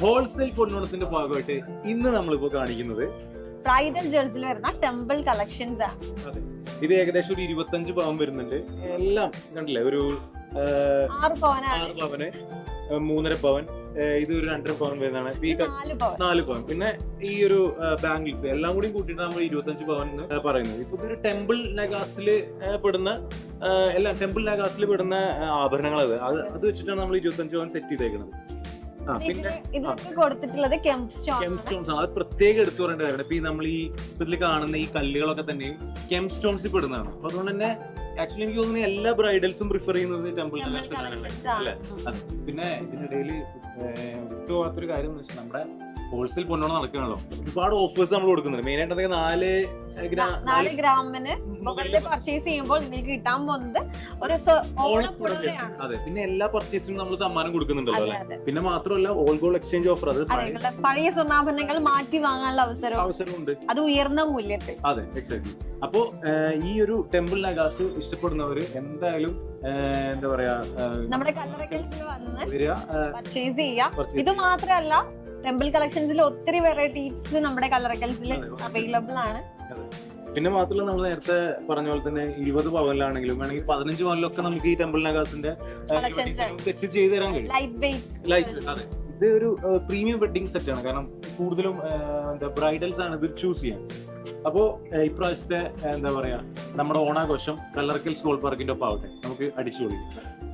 Wholesale പൊന്നോണത്തിന്റെ ഭാഗമായിട്ട് ഇന്ന് നമ്മളിപ്പോ കാണിക്കുന്നത് ബ്രൈഡൽ ജ്വൽസിൽ വരുന്ന ടെമ്പിൾ കളക്ഷൻസ് ആണ് അതെ. ഇത് ഏകദേശം ഒരു ഇരുപത്തഞ്ച് പവൻ വരുന്നുണ്ട്. എല്ലാം കണ്ടില്ലേ? ഒരു ആ, ആറ് പവനാണ്. ആറ് പവന് മൂന്നര പവൻ ഇത് ഒരു രണ്ടര പവൻ വരുന്നതാണ്. ഇപ്പൊ ഈ ക- നാല് പവൻ. നാല് പവൻ. പിന്നെ ഈ ഒരു ബാംഗിൾസ് എല്ലാം കൂടി കൂട്ടിയിട്ട് നമ്മൾ ഇരുപത്തഞ്ച് പവൻ എന്ന് പറയുന്നത്. ഇപ്പൊ ഇതൊരു ടെമ്പിൾ നഗാസിൽ പെടുന്ന എല്ലാം ടെമ്പിൾ നഗാസിൽ പെടുന്ന ആ, ആഭരണങ്ങൾ അത് അത് വെച്ചിട്ടാണ് നമ്മൾ ഇരുപത്തഞ്ച് പവൻ സെറ്റ് ചെയ്തേക്കുന്നത് ഇതിലൊക്കെ കൊടുത്തിട്ടുള്ളത് കെംപ് സ്റ്റോൺസ് ആണ്. അത് പ്രത്യേകം എടുത്തു പറയേണ്ട കാര്യമാണ്. ഇപ്പൊ നമ്മൾ ഈ ഇതിൽ കാണുന്ന ഈ കല്ലുകളൊക്കെ തന്നെയും കെം സ്റ്റോൺസിൽ പെടുന്നതാണ് അപ്പൊ അതുകൊണ്ട് തന്നെ ആക്ച്വലി എനിക്ക് തോന്നുന്നു എല്ലാ ബ്രൈഡൽസും പ്രിഫർ ചെയ്യുന്നത് ടെമ്പിൾ കളക്ഷൻസ് അല്ലേ? ആണ്. പിന്നെ ഇതിനിടയിൽ വിട്ടുപോകാത്തൊരു കാര്യം എന്ന് വെച്ചാൽ നമ്മുടെ ഹോൾസെയിൽ പൊന്നോണം നടക്കുകയാണല്ലോ. ഒരുപാട് ഓഫേഴ്സ് നമ്മൾ കൊടുക്കുന്നുണ്ട്. മെയിൻ ആയിട്ട് നാല് ഗ്രാ- നാല് ഗ്രാമിന് മുകളിൽ പർച്ചേസ് ചെയ്യുമ്പോൾ നിങ്ങൾക്ക് കിട്ടാൻ പോകുന്നത് ഒരു അതെ. പിന്നെ എല്ലാ പർച്ചേസിനും നമ്മൾ സമ്മാനം കൊടുക്കുന്നുണ്ടല്ലോ അല്ലേ? പിന്നെ മാത്രമല്ല ഓൾ ഗോൾ എക്സ്ചേഞ്ച് ഓഫർ അത് പഴയ സ്വർണാഭരണങ്ങൾ മാറ്റി വാങ്ങാനുള്ള അവസരം. അവസരമുണ്ട്. അത് ഉയർന്ന മൂല്യത്തിൽ. അതെ എക്സാക്ട് അപ്പോ ഈ ഒരു ടെമ്പിൾ നഗാസ് ഇഷ്ടപ്പെടുന്നവര് എന്തായാലും എന്താ പറയാ നമ്മുടെ കല്ലറക്കൽസിൽ വന്ന് പർച്ചേസ് ചെയ്യാം ഇത് മാത്രമല്ല ടെമ്പിൾ കളക്ഷൻസിൽ ഒത്തിരി വെറൈറ്റീസ് നമ്മുടെ കളറക്കൽസിൽ. അവൈലബിൾ ആണ്. പിന്നെ മാത്രമല്ല നമ്മൾ നേരത്തെ പറഞ്ഞ പോലെ തന്നെ ഇരുപത് പവനിലാണെങ്കിലും വേണമെങ്കിൽ പതിനഞ്ച് പവനിലൊക്കെ നമുക്ക് ഈ ടെമ്പിൾ നഗാസിന്റെ. സെറ്റ് ചെയ്ത് തരാൻ കഴിയും. ലൈറ്റ് ഇത് ഒരു പ്രീമിയം വെഡിങ് സെറ്റ് ആണ്. കാരണം കൂടുതലും എന്താ ബ്രൈഡൽസ് ആണ് ഇത് ചൂസ് ചെയ്യാൻ. അപ്പോ ഇപ്രാവശ്യത്തെ എന്താ പറയാ നമ്മുടെ ഓണാഘോഷം കല്ലറക്കൽ സ്കൂൾ പാർക്കിന്റെ ഒപ്പം ആവട്ടെ. നമുക്ക് അടിച്ചു പൊളിക്കാം